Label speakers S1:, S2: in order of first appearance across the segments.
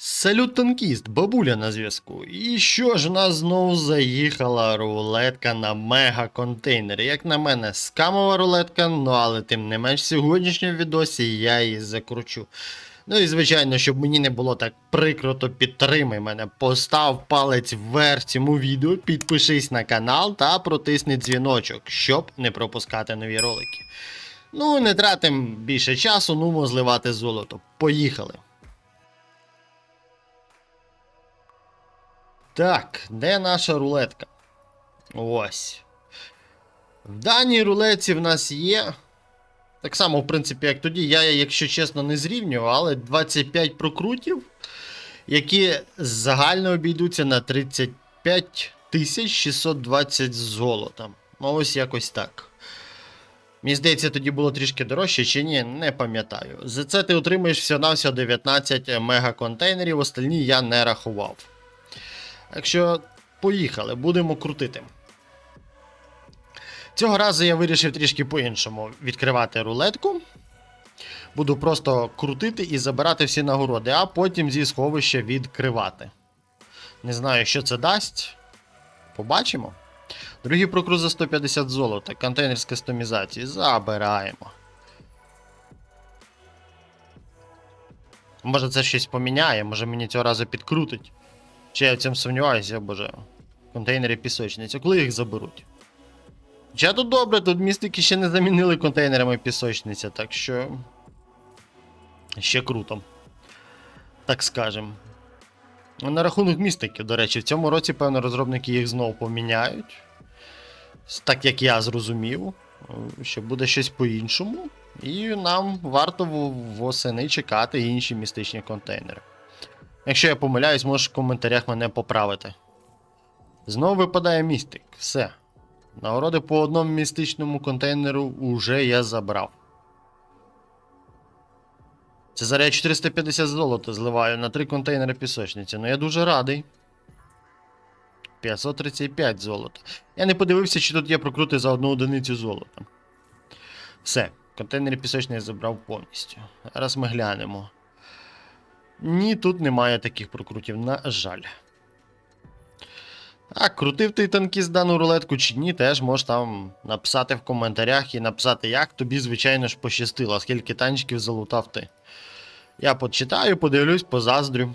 S1: Салют танкіст, бабуля на зв'язку. І що ж нас знову заїхала рулетка на мега-контейнери. Як на мене, скамова рулетка, ну але тим не менш в сьогоднішньому відосі я її закручу. Ну і звичайно, щоб мені не було так прикро, то підтримай мене. Постав палець вверх цьому відео, підпишись на канал та протисни дзвіночок, щоб не пропускати нові ролики. Ну, не тратим більше часу, ну зливати золото. Поїхали. Так, де наша рулетка? Ось. В даній рулетці в нас є. Так само, в принципі, як тоді. Я, якщо чесно, не зрівнював, але 25 прокрутів, які загально обійдуться на 35 620 золота. Ну, ось якось так. Мені здається, тоді було трішки дорожче чи ні, не пам'ятаю. За це ти отримаєш всього-навсього 19 мегаконтейнерів, остальні я не рахував. Так що, поїхали, будемо крутити. Цього разу я вирішив трішки по-іншому відкривати рулетку. Буду просто крутити і забирати всі нагороди, а потім зі сховища відкривати. Не знаю, що це дасть. Побачимо. Другий прокрут за 150 золота. Контейнер з кастомізації. Забираємо. Може це щось поміняє, може мені цього разу підкрутить. Чи я в цьому сумніваюся, боже. Контейнери пісочниці. Коли їх заберуть? Хоча тут добре, тут містики ще не замінили контейнерами пісочниця, так що. Ще круто. Так скажем. На рахунок містики, до речі, в цьому році, певно, розробники їх знову поміняють. Так як я зрозумів, що буде щось по-іншому. І нам варто восени чекати інші містичні контейнери. Якщо я помиляюсь, можеш в коментарях мене поправити. Знову випадає містик. Все. Нагороди по одному містичному контейнеру уже я забрав. Це зараз я 450 золота зливаю на три контейнери пісочниці. Ну я дуже радий. 535 золота. Я не подивився, чи тут є прокрути за одну одиницю золота. Все, контейнери пісочниці я забрав повністю. Зараз ми глянемо. Ні, тут немає таких прокрутів, на жаль. А крутив ти танкіст дану рулетку чи ні, теж можеш там написати в коментарях і написати, як тобі, звичайно ж, пощастило, скільки танчиків залутав ти. Я почитаю, подивлюсь, позаздрю.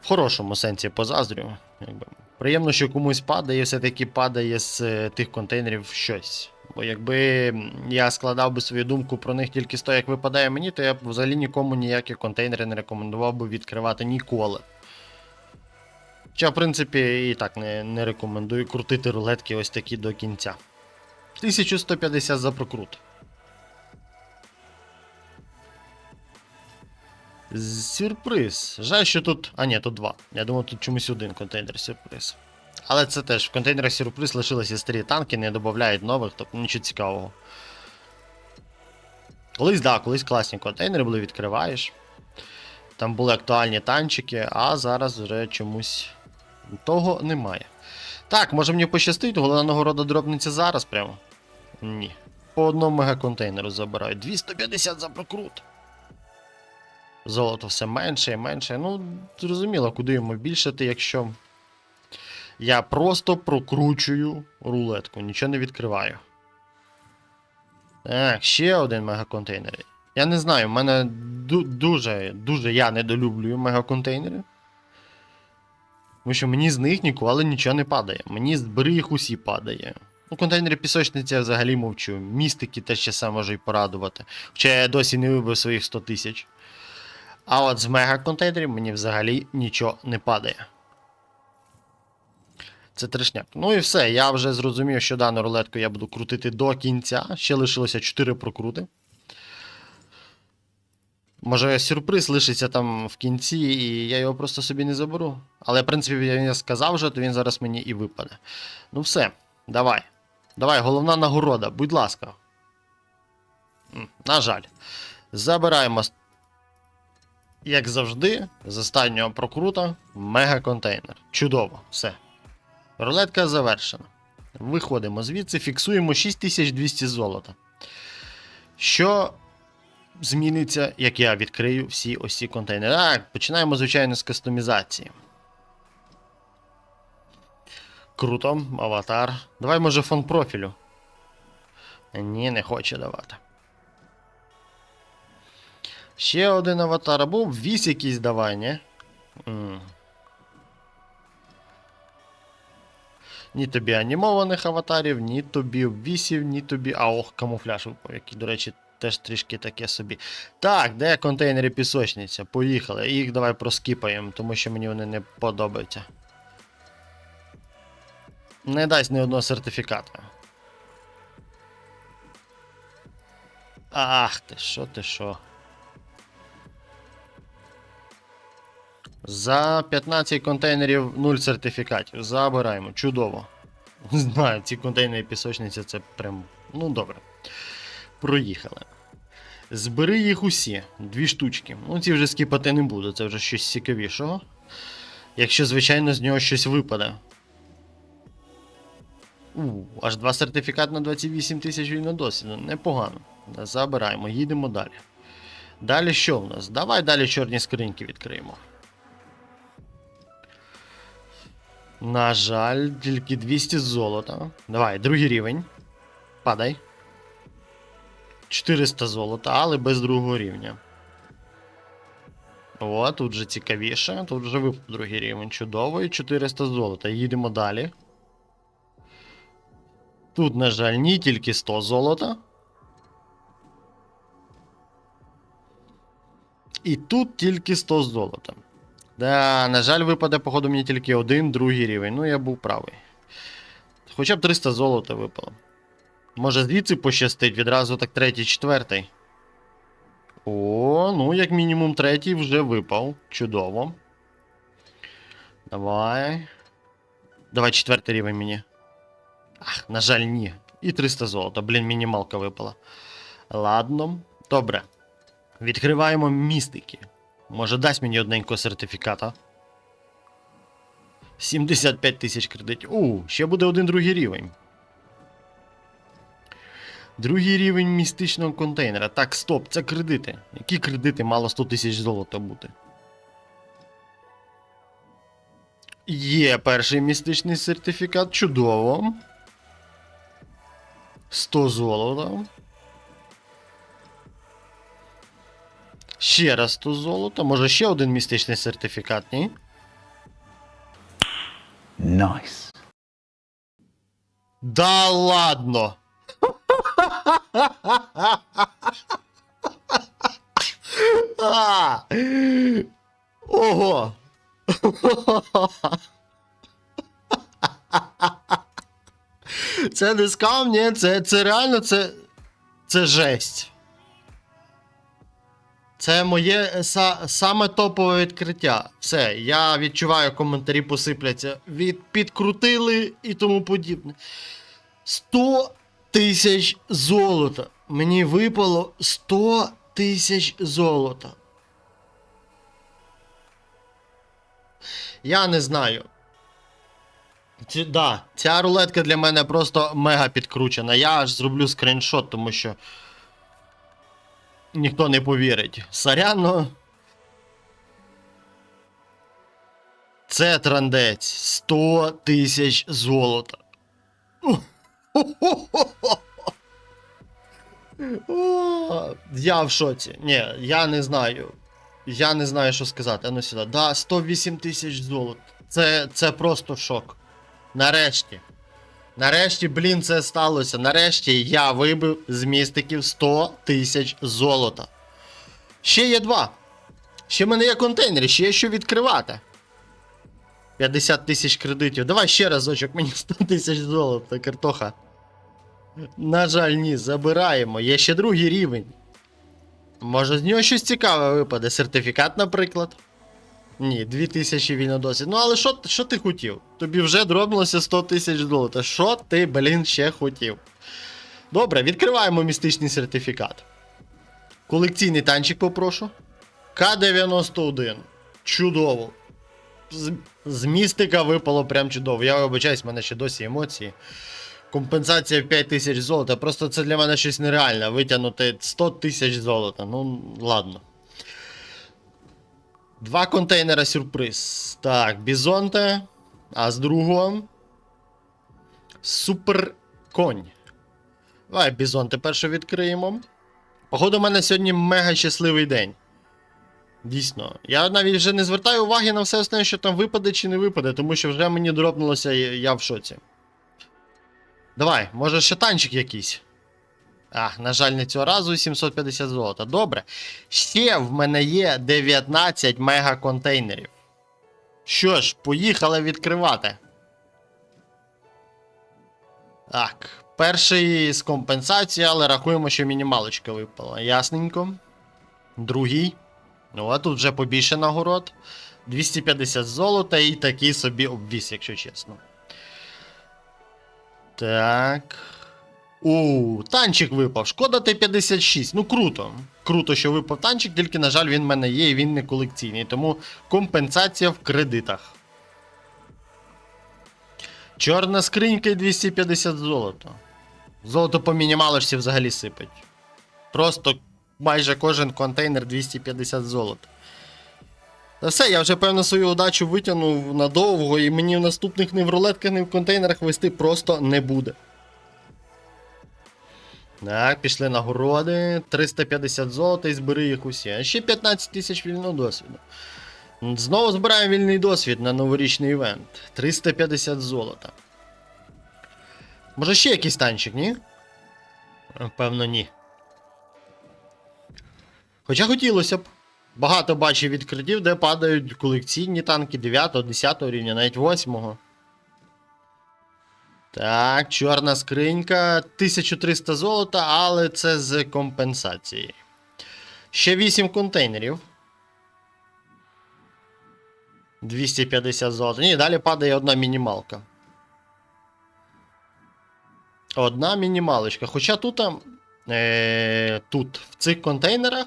S1: В хорошому сенсі позаздрю. Якби. Приємно, що комусь падає, все-таки падає з е, тих контейнерів щось. Бо якби я складав би свою думку про них тільки з того, як випадає мені, то я б взагалі нікому ніякі контейнери не рекомендував би відкривати ніколи. Хоча, в принципі, і так не, не рекомендую крутити рулетки ось такі до кінця. 1150 за прокрут. Сюрприз. Жаль, що тут. А, ні, тут два. Я думав, тут чомусь один контейнер сюрприз. Але це теж в контейнерах сюрприз лишилися старі танки, не додають нових, тобто нічого цікавого. Колись, да, колись класні контейнери були, відкриваєш. Там були актуальні танчики, а зараз вже чомусь того немає. Так, може мені пощастить, головна нагорода дробниця зараз прямо. Ні. По одному мегаконтейнеру забирають. 250 за прокрут. Золото все менше і менше. Ну, зрозуміло, куди йому більшати, якщо. Я просто прокручую рулетку, нічого не відкриваю. Так, ще один мегаконтейнер. Я не знаю, в мене дуже, дуже я недолюблюю мегаконтейнери. Тому що мені з них ніколи нічого не падає. Мені з їх усі падає. Ну, контейнери пісочниці я взагалі мовчу. Містики теж часом може й порадувати. Хоча я досі не вибив своїх 100 тисяч. А от з мегаконтейнерів мені взагалі нічого не падає. Це трешняк. Ну і все. Я вже зрозумів, що дану рулетку я буду крутити до кінця. Ще лишилося 4 прокрути. Може, сюрприз лишиться там в кінці, і я його просто собі не заберу. Але, в принципі, я сказав вже, то він зараз мені і випаде. Ну все, давай. Давай, головна нагорода, будь ласка. На жаль. Забираємо, як завжди, з останнього прокрута мегаконтейнер. Чудово, все. Рулетка завершена. Виходимо звідси, фіксуємо 6200 золота. Що зміниться, як я відкрию всі ось ці контейнери. Так, починаємо, звичайно, з кастомізації. Круто, аватар. Давай, може, фон профілю. Ні, не хоче давати. Ще один аватар. Або вісь якийсь давай, ні? М. Ні тобі анімованих аватарів, ні тобі вісів, ні тобі. А ох, камуфляж який, до речі, теж трішки таке собі. Так, де контейнери пісочниця? Поїхали. Їх давай проскіпаємо, тому що мені вони не подобаються. Не дасть ні одного сертифіката. Ах ти, що ти що? За 15 контейнерів 0 сертифікатів. Забираємо. Чудово. Знаю, ці контейнери пісочниці це прям. Ну добре. Проїхали. Збери їх усі. Дві штучки. Ну, ці вже скіпати не буду, це вже щось цікавішого. Якщо, звичайно, з нього щось випаде. У, аж два сертифікати на 28 тисяч вільно досвіду. Непогано. Забираємо, їдемо далі. Далі що в нас? Давай далі чорні скриньки відкриємо. На жаль, тільки 200 золота. Давай, другий рівень. Падай. 400 золота, але без другого рівня. О, тут же цікавіше. Тут вже випав другий рівень. Чудово, і 400 золота. Їдемо далі. Тут, на жаль, ні, тільки 100 золота. І тут тільки 100 золота. Да, на жаль, випаде, походу, мені тільки один другий рівень. Ну, я був правий. Хоча б 300 золота випало. Може звідси пощастить, відразу так третій, четвертий. О, ну, як мінімум, третій вже випав. Чудово. Давай. Давай четвертий рівень мені. Ах, на жаль, ні. І 300 золота. Блін, мінімалка випала. Ладно. Добре. Відкриваємо містики. Може дасть мені одненького сертифіката. 75 тисяч кредитів. У, ще буде один другий рівень. Другий рівень містичного контейнера. Так, стоп, це кредити. Які кредити мало 100 тисяч золота бути? Є перший містичний сертифікат. Чудово. 100 золота. Ще раз 100 золота. Може ще один містичний сертифікат, ні?
S2: Nice.
S1: Да ладно. А! Ого. Це не скам, ні, це, це реально це. Це жесть. Це моє е, са, саме топове відкриття. Все, я відчуваю, коментарі посипляться. Від підкрутили і тому подібне. 100 тисяч золота. Мені випало 100 тисяч золота. Я не знаю. Ці, да, ця рулетка для мене просто мега підкручена. Я аж зроблю скріншот, тому що. Ніхто не повірить. Соряно. Це трандець. 100 тисяч золота. Я в шоці. Ні, я не знаю. Я не знаю, що сказати. А ну сюди. Да, 108 тисяч золота. Це, це просто шок. Нарешті. Нарешті, блін, це сталося. Нарешті я вибив з містиків 100 тисяч золота. Ще є два. Ще в мене є контейнери, ще є що відкривати. 50 тисяч кредитів. Давай ще разочок, мені 100 тисяч золота, картоха. На жаль, ні, забираємо. Є ще другий рівень. Може з нього щось цікаве випаде. Сертифікат, наприклад. Ні, 2000 вільно досвід. Ну але що, що ти хотів? Тобі вже дробнулося 100 тисяч золота. Що ти, блін, ще хотів? Добре, відкриваємо містичний сертифікат. Колекційний танчик попрошу. К-91. Чудово. З, з містика випало прям чудово. Я вибачаюсь, в мене ще досі емоції. Компенсація в 5 тисяч золота. Просто це для мене щось нереальне. Витягнути 100 тисяч золота. Ну, ладно. Два контейнера сюрприз. Так, бізонте. А з другого. Супер конь. Давай бізонте перше відкриємо. Походу, у мене сьогодні мега щасливий день. Дійсно. Я навіть вже не звертаю уваги на все остальне, що там випаде чи не випаде, тому що вже мені дропнулося, я в шоці. Давай, може ще танчик якийсь. А, на жаль, не цього разу 750 золота. Добре. Ще в мене є 19 мегаконтейнерів. Що ж, поїхали відкривати. Так, перший з компенсації, але рахуємо, що мінімалочка випала. Ясненько. Другий. Ну, а тут вже побільше нагород. 250 золота і такий собі обвіс, якщо чесно. Так. У, танчик випав. Шкода Т-56. Ну круто. Круто, що випав танчик, тільки, на жаль, він в мене є і він не колекційний. Тому компенсація в кредитах. Чорна скринька і 250 золота. Золото по мінімалочці взагалі сипить. Просто майже кожен контейнер 250 золота. Та все, я вже певно свою удачу витягнув надовго, і мені в наступних ні в рулетках, ні в контейнерах вести просто не буде. Так, пішли нагороди. 350 золота і збери їх усі. А ще 15 тисяч вільного досвіду. Знову збираємо вільний досвід на новорічний івент. 350 золота. Може ще якийсь танчик, ні? Певно, ні. Хоча хотілося б. Багато бачив відкриттів, де падають колекційні танки 9, 10 рівня, навіть 8. Так, чорна скринька. 1300 золота, але це з компенсації. Ще 8 контейнерів. 250 золота. Ні, далі падає одна мінімалка. Одна мінімалочка. Хоча тут, е, тут, в цих контейнерах.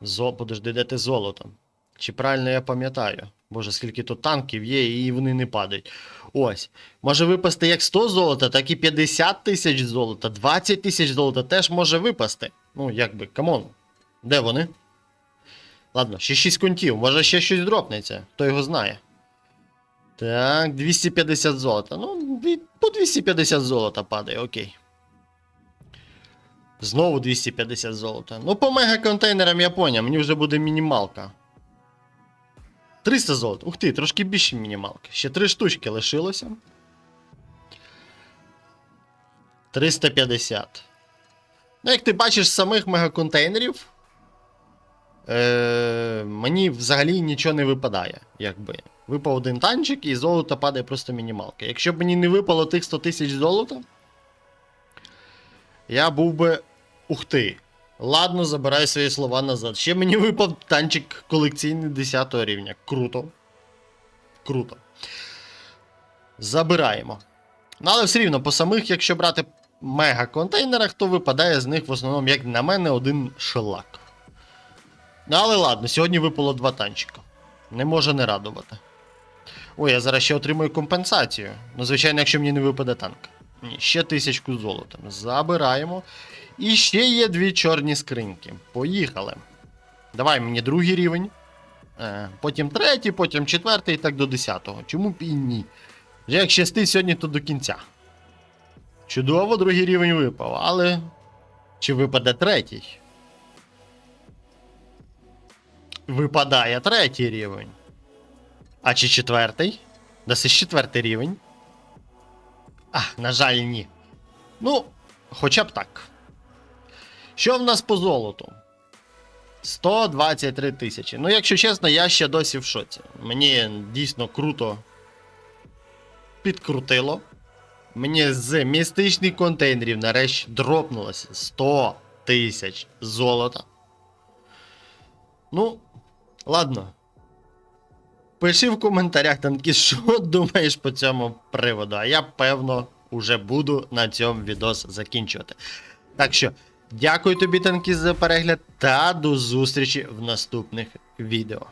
S1: Зо, подожди, де ти золото? Чи правильно я пам'ятаю? Боже, скільки тут танків є, і вони не падають. Ось. Може випасти як 100 золота, так і 50 тисяч золота, 20 тисяч золота теж може випасти. Ну, якби, камон. Де вони? Ладно, ще 6 контів, може ще щось дропнеться, хто його знає. Так, 250 золота. Ну, по 250 золота падає, окей. Знову 250 золота. Ну, по мегаконтейнерам я поняв, мені вже буде мінімалка. 300 золота. Ух ти, трошки більше мінімалки. Ще 3 штучки лишилося. 350. Ну, як ти бачиш з самих мегаконтейнерів. Е, мені взагалі нічого не випадає, якби. Випав один танчик і золото падає просто мінімалка. Якщо б мені не випало тих 100 тисяч золота, я був би. Ух ти. Ладно, забираю свої слова назад. Ще мені випав танчик колекційний 10 рівня. Круто. Круто. Забираємо. Ну, але все рівно, по самих, якщо брати мега-контейнерах, то випадає з них в основному, як на мене, один шелак. Ну, але ладно, сьогодні випало два танчика. Не може не радувати. Ой, я зараз ще отримую компенсацію. Ну, звичайно, якщо мені не випаде танк. Ні, ще тисячку золота. Забираємо. І ще є дві чорні скриньки. Поїхали. Давай мені другий рівень. Е, потім третій, потім четвертий і так до десятого. Чому б і ні? Як щастить сьогодні, то до кінця. Чудово, другий рівень випав, але. Чи випаде третій? Випадає третій рівень. А чи четвертий? Даси четвертий рівень. А, на жаль, ні. Ну, хоча б так. Що в нас по золоту? 123 тисячі. Ну, якщо чесно, я ще досі в шоці. Мені дійсно круто підкрутило. Мені з містичних контейнерів нарешті дропнулося 100 тисяч золота. Ну, ладно. Пиши в коментарях, танки, що думаєш по цьому приводу. А я, певно, уже буду на цьому відос закінчувати. Так що, дякую тобі, танки, за перегляд, та до зустрічі в наступних відео.